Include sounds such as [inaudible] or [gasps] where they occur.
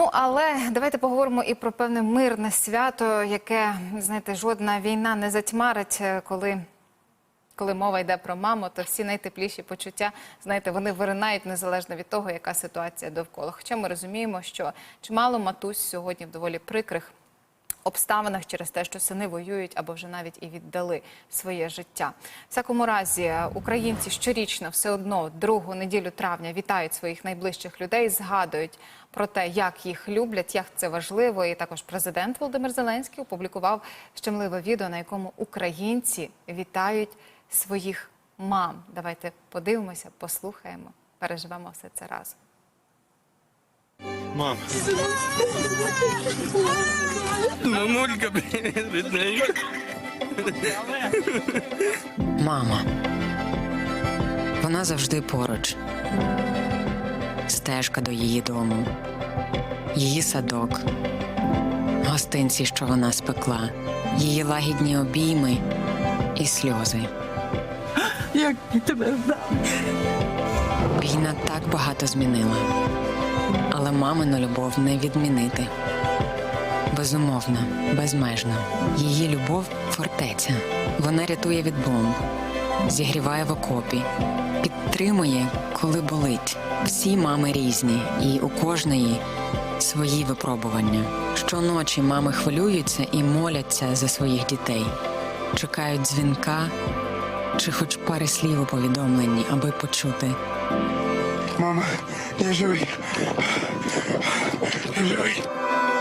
Ну але давайте поговоримо і про певне мирне свято, яке знаєте, жодна війна не затьмарить, е, коли. Коли мова йде про маму, то всі найтепліші почуття, знаєте, вони виринають незалежно від того, яка ситуація довкола. Хоча ми розуміємо, що чимало матусь сьогодні в доволі прикрих обставинах через те, що сини воюють або вже навіть і віддали своє життя. В всякому разі, е, українці щорічно все одно другу неділю травня вітають своїх найближчих людей, згадують про те, як їх люблять, як це важливо. І також президент Володимир Зеленський опублікував щемливе відео, на якому українці вітають своїх мам. Давайте подивимося, послухаємо, переживемо все це разом. Мам. Мамулька, привіт. Мама. Вона завжди поруч. Стежка до її дому, її садок, гостинці, що вона спекла, її лагідні обійми і сльози. [gasps] Як тебе знав. Війна так багато змінила, але мамину любов не відмінити. Безумовна, безмежна. Її любов фортеця. Вона рятує від бомб, зігріває в окопі, підтримує, коли болить. Всі мами різні, і у кожної свої випробування. Щоночі мами хвилюються і моляться за своїх дітей, чекають дзвінка чи хоч пари слів у повідомленні, аби почути. Mama, there's Louis. There's Louis.